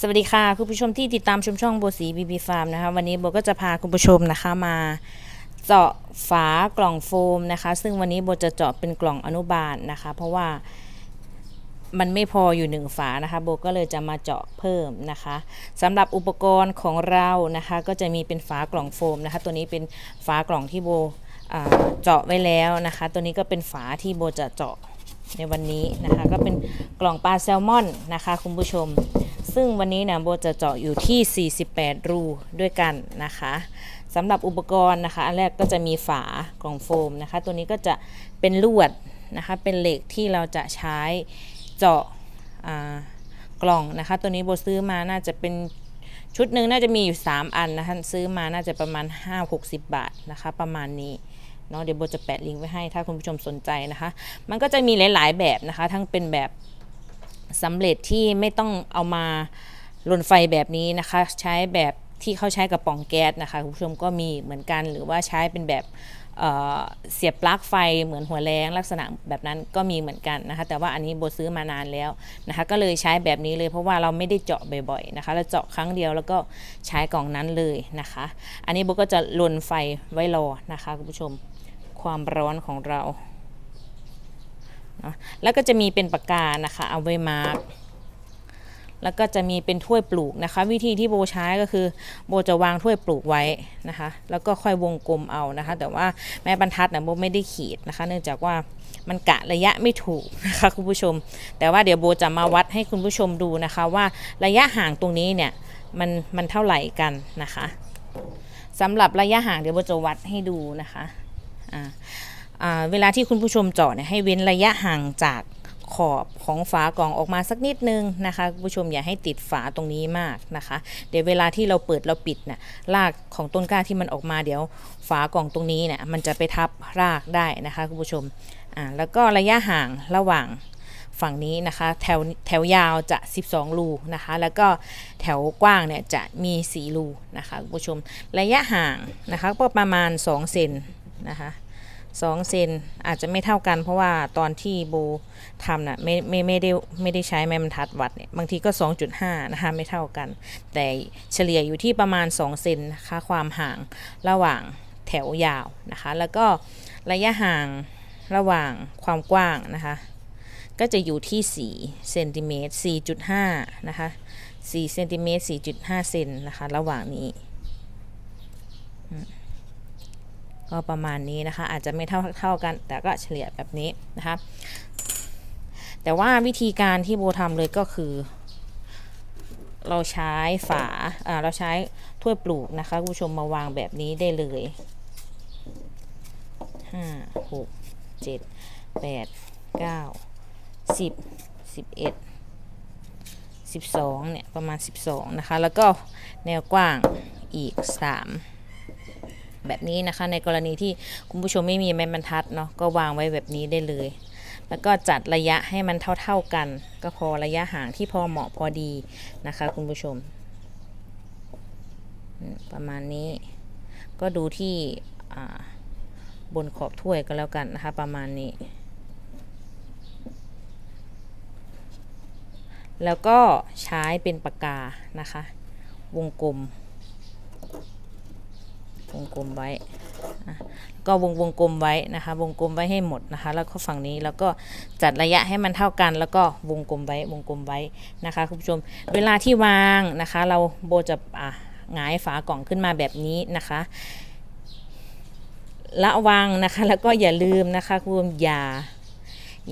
สวัสดีค่ะ คุณผู้ชมที่ติดตามชมช่องโบสีบีบีฟาร์มนะคะวันนี้โบก็จะพาคุณผู้ชมนะคะมาเจาะฝากล่องโฟมนะคะ ซึ่งวันนี้โบจะเจาะเป็นกล่องอนุบาลนะคะ เพราะว่ามันไม่พออยู่หนึ่งฝานะคะโบก็เลยจะมาเจาะเพิ่มนะคะสำหรับอุปกรณ์ของเรานะคะ ก็จะมีเป็นฝากล่องโฟมนะคะ ตัวนี้เป็นฝากล่องที่โบเจาะไว้แล้วนะคะ ตัวนี้ก็เป็นฝาที่โบจะเจาะในวันนี้นะคะ ก็เป็นกล่องปลาแซลมอนนะคะ คุณผู้ชม ซึ่งวันนี้นะโบจะเจาะอยู่ที่ 48 รูด้วยกันนะคะสำหรับอุปกรณ์นะคะอันแรกก็จะมีฝากล่องโฟมนะคะ ตัวนี้ก็จะเป็นลวดนะคะ เป็นเหล็กที่เราจะใช้เจาะกล่องนะคะ ตัวนี้โบซื้อมาน่าจะเป็นชุดหนึ่งน่าจะมีอยู่ 3 อันนะคะ ซื้อมาน่าจะประมาณ 5-60 บาทนะคะ ประมาณนี้เนาะเดี๋ยวโบจะแปะลิงก์ไว้ให้ถ้าคุณผู้ชมสนใจนะคะ มันก็จะมีหลาย ๆ แบบนะคะ ทั้งเป็นแบบ สำเร็จที่ไม่ต้องเอามาลนไฟแบบนี้นะคะ ใช้แบบที่เขาใช้กับป่องแก๊สนะคะคุณผู้ชมก็มีเหมือนกันหรือว่าใช้เป็นแบบเเสียบปลั๊กไฟเหมือนหัวแรงลักษณะแบบนั้นก็มีเหมือนกันนะคะ แต่ว่าอันนี้โบซื้อมานานแล้วนะคะ ก็เลยใช้แบบนี้เลยเพราะว่าเราไม่ได้เจาะบ่อยๆนะคะ เราเจาะครั้งเดียวแล้วก็ใช้กล่องนั้นเลยนะคะ อันนี้โบก็จะลนไฟไว้รอนะคะคุณผู้ชมความร้อนของเรา นะแล้วก็จะมีเป็นปากกานะคะ เอาไว้มาร์กแล้วก็จะมีเป็นถ้วยปลูกนะคะ วิธีที่โบใช้ก็คือ โบจะวางถ้วยปลูกไว้นะคะ แล้วก็ค่อยวงกลมเอานะคะ แต่ว่าแม่บรรทัดนะโบไม่ได้ขีดนะคะ เนื่องจากว่ามันกะระยะไม่ถูกนะคะคุณผู้ชม แต่ว่าเดี๋ยวโบจะมาวัดให้คุณผู้ชมดูนะคะ ว่าระยะห่างตรงนี้เนี่ยมันมันเท่าไหร่กันนะคะสำหรับระยะห่างเดี๋ยวโบจะวัดให้ดูนะคะอ่า เวลาที่คุณผู้ชมเจาะเนี่ยให้เว้นระยะห่างจากขอบของฝากล่องออกมาสักนิดนึงนะคะคุณผู้ชมอย่าให้ติดฝาตรงนี้มากนะคะ เดี๋ยวเวลาที่เราเปิดเราปิดเนี่ยรากของต้นกล้าที่มันออกมาเดี๋ยวฝากล่องตรงนี้เนี่ยมันจะไปทับรากได้นะคะคุณผู้ชมอ่าแล้วก็ระยะห่างระหว่างฝั่งนี้นะคะแถวแถวยาวจะ 12 รูนะคะ แล้วก็แถวกว้างเนี่ยจะมี4รูนะคะคุณผู้ชมระยะห่างนะคะก็ประมาณ2เซนนะคะ สองเซนอาจจะไม่เท่ากัน เพราะว่าตอนที่โบทำน่ะไม่ไม่ไม่ได้ไม่ได้ใช้แม่บรรทัดวัดเนี่ยบางทีก็ 2.5 นะคะไม่เท่ากัน แต่เฉลี่ยอยู่ที่ประมาณ 2 เซนนะคะความห่างระหว่างแถวยาวนะคะ แล้วก็ระยะห่างระหว่างความกว้างนะคะ ก็จะอยู่ที่4เซนติเมตร4.5 นะคะ4เซนติเมตร4.5 เซนนะคะ ระหว่างนี้ ก็ประมาณนี้นะคะ อาจจะไม่เท่าเท่ากัน แต่ก็เฉลี่ยแบบนี้นะคะ แต่ว่าวิธีการที่โบทำเลยก็คือ เราใช้ฝาเราใช้ถ้วยปลูกนะคะคุณผู้ชมมาวางแบบนี้ได้เลยห้าหกเจ็ดแปดเก้าสิบสิบเอ็ดสิบสองเนี่ย ประมาณสิบสองนะคะ แล้วก็แนวกว้างอีกสาม แบบนี้นะคะ ในกรณีที่คุณผู้ชมไม่มีไม้บรรทัดเนาะก็วางไว้แบบนี้ได้เลย แล้วก็จัดระยะให้มันเท่า ๆกัน ก็พอระยะห่างที่พอเหมาะพอดีนะคะ คุณผู้ชม ประมาณนี้ก็ดูที่บนขอบถ้วยก็แล้วกันนะคะ ประมาณนี้ แล้วก็ใช้เป็นปากกานะคะ วงกลม วงกลมไว้ก็วงวงกลมไว้นะคะ วงกลมไว้ให้หมดนะคะ แล้วก็ฝั่งนี้แล้วก็จัดระยะให้มันเท่ากัน แล้วก็วงกลมไว้วงกลมไว้นะคะคุณผู้ชมเวลาที่วางนะคะ เราโบจะอะหงายฝากล่องขึ้นมาแบบนี้นะคะระวังนะคะ แล้วก็อย่าลืมนะคะคุณผู้ชมอย่า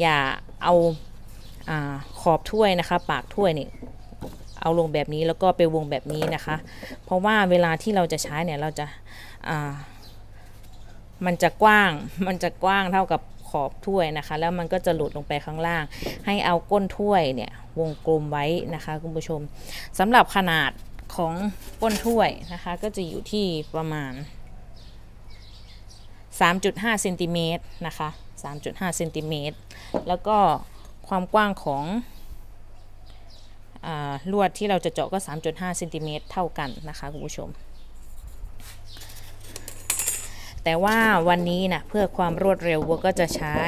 อย่าเอาอขอบถ้วยนะคะ ปากถ้วยนี่ เอาลงแบบนี้แล้วก็ไปวงแบบนี้นะคะ เพราะว่าเวลาที่เราจะใช้เนี่ยเราจะามันจะกว้างมันจะกว้างเท่ากับขอบถ้วยนะคะ แล้วมันก็จะหลุดลงไปข้างล่าง ให้เอาก้นถ้วยเนี่ยวงกลมไว้นะคะคุณผู้ชมสำหรับขนาดของก้นถ้วยนะคะ ก็จะอยู่ที่ประมาณ 3.5เซนติเมตรนะคะ3.5เซนติเมตรแล้วก็ความกว้างของ ลวดที่เราจะเจาะก็ 3.5เซนติเมตรเท่ากันนะคะคุณผู้ชม แต่ว่าวันนี้นะเพื่อความรวดเร็ววัวก็จะใช้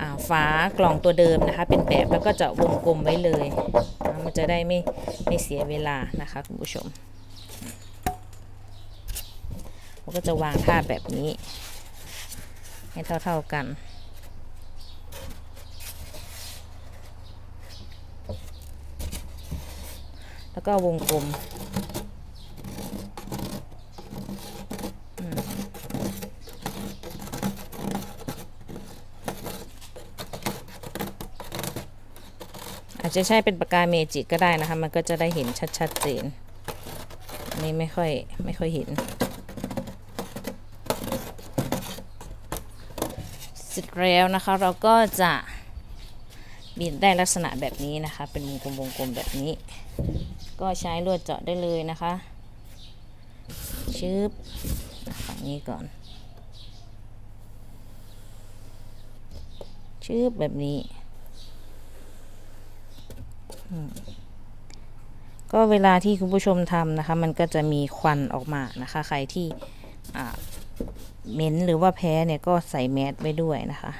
อ่าฝากล่องตัวเดิมนะคะ เป็นแบบแล้วก็จะวงกลมไว้เลย มันจะได้ไม่ไม่เสียเวลานะคะคุณผู้ชมผมก็จะวางท่าแบบนี้ ให้เท่าๆกัน แล้วก็วงกลมอาจจะใช้เป็นปากกาเมจิกก็ได้นะคะ มันก็จะได้เห็นชัดๆเจนอันนี้ไม่ค่อย ไม่ค่อยเห็นเสร็จแล้วนะคะเราก็จะบิดได้ลักษณะแบบนี้นะคะ เป็นวงกลมวงกลมแบบนี้ ก็ใช้ลวดเจาะได้เลยนะคะชึบฝั่งนี้ก่อนชึบแบบนี้ก็เวลาที่คุณผู้ชมทำนะคะ มันก็จะมีควันออกมานะคะ ใครที่อ่าเหม็นหรือว่าแพ้เนี่ยก็ใส่แมสไว้ด้วยนะคะ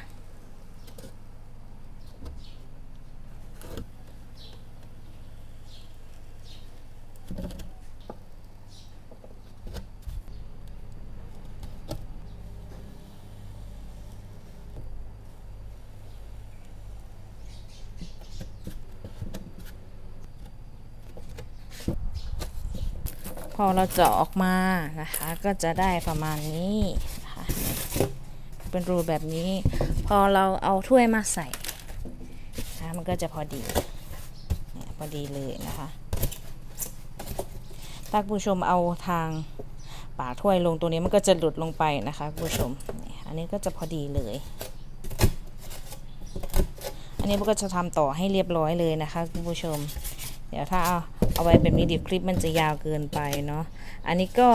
พอเราเจาะออกมานะคะ ก็จะได้ประมาณนี้นะคะเป็นรูแบบนี้ พอเราเอาถ้วยมาใส่นะมันก็จะพอดีเนี่ยพอดีเลยนะคะถ้าผู้ชมเอาทางปากถ้วยลงตัวนี้มันก็จะหลุดลงไปนะคะผู้ชม อันนี้ก็จะพอดีเลย อันนี้มันก็จะทำต่อให้เรียบร้อยเลยนะคะคุณผู้ชม เดี๋ยวถ้าเอา เอาไว้แบบนี้เดี๋ยวคลิปมันจะยาวเกินไปเนาะอันนี้ก็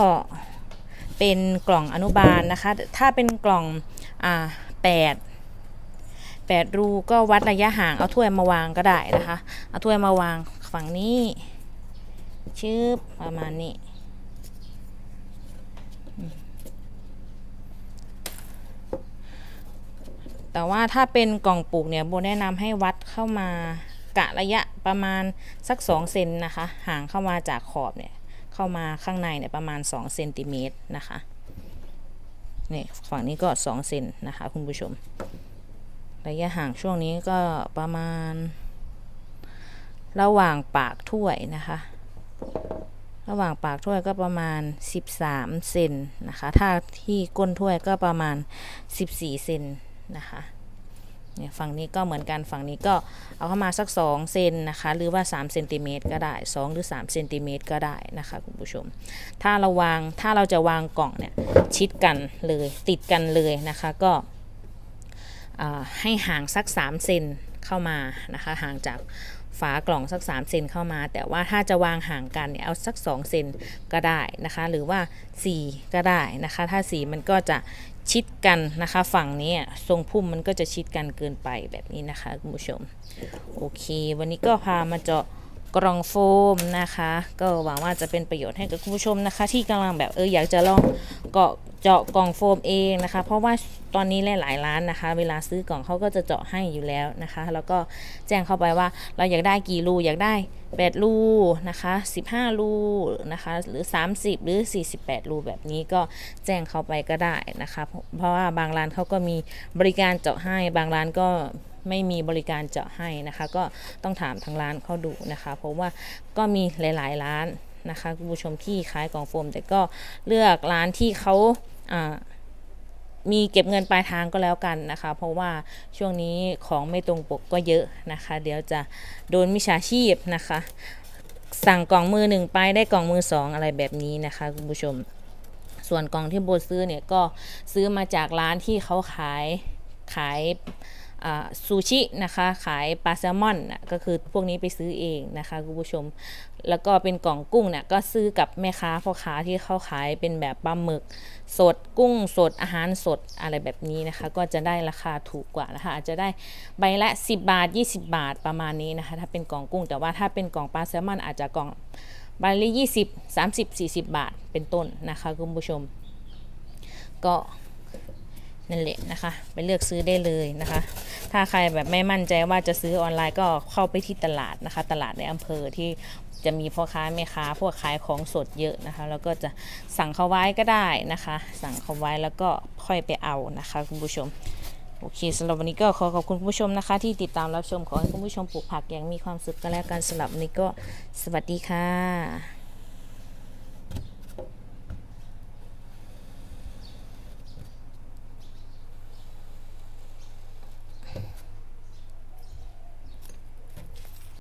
เป็นกล่องอนุบาลนะคะ ถ้าเป็นกล่องอ่าแปดแปดรูก็วัดระยะห่างเอาถ้วยมาวางก็ได้นะคะ เอาถ้วยมาวางฝั่งนี้ชืบประมาณนี้แต่ว่าถ้าเป็นกล่องปลูกเนี่ยโบแนะนำให้วัดเข้ามา กะระยะประมาณสัก2เซนนะคะห่างเข้ามาจากขอบเนี่ยเข้ามาข้างในเนี่ยประมาณ2เซนติเมตรนะคะนี่ฝั่งนี้ก็2เซนนะคะคุณผู้ชม ระยะห่างช่วงนี้ก็ประมาณ ระหว่างปากถ้วยนะคะระหว่างปากถ้วยก็ประมาณ 13 เซนนะคะ ถ้าที่ก้นถ้วยก็ประมาณ 14 เซนนะคะ เนี่ยฝั่งนี้ก็เหมือนกันฝั่งนี้ก็เอาเข้ามาสัก 2 เซนนะคะ หรือว่า3เซนติเมตรก็ได้ 2 หรือ3เซนติเมตรก็ได้นะคะคุณผู้ชม ถ้าเราวางถ้าเราจะวางกล่องเนี่ยชิดกันเลยติดกันเลยนะคะก็ให้ห่างสัก 3 เซนเข้ามานะคะห่างจากฝากล่องสัก 3 เซนเข้ามา แต่ว่าถ้าจะวางห่างกันเนี่ยเอาสัก 2 เซนก็ได้นะคะ หรือว่า 4 ก็ได้นะคะ ถ้า 4 มันก็จะ ชิดกันนะคะ ฝั่งนี้ทรงพุ่มมันก็จะชิดกันเกินไปแบบนี้นะคะคุณผู้ชม โอเค วันนี้ก็พามาเจาะกล่องโฟมนะคะ ก็หวังว่าจะเป็นประโยชน์ให้กับคุณผู้ชมนะคะ ที่กำลังแบบเอออยากจะลองเกาะ เจาะกล่องโฟมเองนะคะ เพราะว่าตอนนี้หลายๆร้านนะคะ เวลาซื้อกล่องเขาก็จะเจาะให้อยู่แล้วนะคะ แล้วก็แจ้งเข้าไปว่าเราอยากได้กี่รูอยากได้8รูนะคะ15รูนะคะหรือ 30 หรือ 48 รูแบบนี้ก็แจ้งเข้าไปก็ได้นะคะ เพราะเพราะว่าบางร้านเขาก็มีบริการเจาะให้บางร้านก็ไม่มีบริการเจาะให้นะคะ ก็ต้องถามทางร้านเขาดูนะคะ เพราะว่าก็มีหลาย ๆ ร้าน นะคะคุณผู้ชมที่ขายกล่องโฟม แต่ก็เลือกร้านที่เขามีเก็บเงินปลายทางก็แล้วกันนะคะ เพราะว่าช่วงนี้ของไม่ตรงปกก็เยอะนะคะ เดี๋ยวจะโดนมิจฉาชีพนะคะ สั่งกล่องมือหนึ่งไปได้กล่องมือสองอะไรแบบนี้นะคะคุณผู้ชม ส่วนกล่องที่โบซื้อเนี่ยก็ซื้อมาจากร้านที่เขาขายขาย ซูชินะคะขายปลาแซลมอนนะก็คือพวกนี้ไปซื้อเองนะคะคุณผู้ชม แล้วก็เป็นกล่องกุ้งเนี่ยก็ซื้อกับแม่ค้าพ่อค้าที่เขาขายเป็นแบบปลาหมึก สดกุ้งสดอาหารสดอะไรแบบนี้นะคะ ก็จะได้ราคาถูกกว่านะคะอาจจะได้ใบละ 10 บาท 20 บาทประมาณนี้นะคะ ถ้าเป็นกล่องกุ้ง แต่ว่าถ้าเป็นกล่องปลาแซลมอนอาจจะกล่องใบละ20 30 40 บาทเป็นต้นนะคะคุณผู้ชม ก็นั่นแหละนะคะ ไปเลือกซื้อได้เลยนะคะ ถ้าใครแบบไม่มั่นใจว่าจะซื้อออนไลน์ก็เข้าไปที่ตลาดนะคะ ตลาดในอำเภอที่จะมีพ่อค้าแม่ค้าพวกขายของสดเยอะนะคะ แล้วก็จะสั่งเขาไว้ก็ได้นะคะ สั่งเขาไว้แล้วก็ค่อยไปเอานะคะคุณผู้ชมโอเคสำหรับวันนี้ก็ขอขอบคุณคุณผู้ชมนะคะ ที่ติดตามรับชมขอให้คุณผู้ชมปลูกผักอย่างมีความสุขกันแล้วกันสำหรับวันนี้ก็สวัสดีค่ะ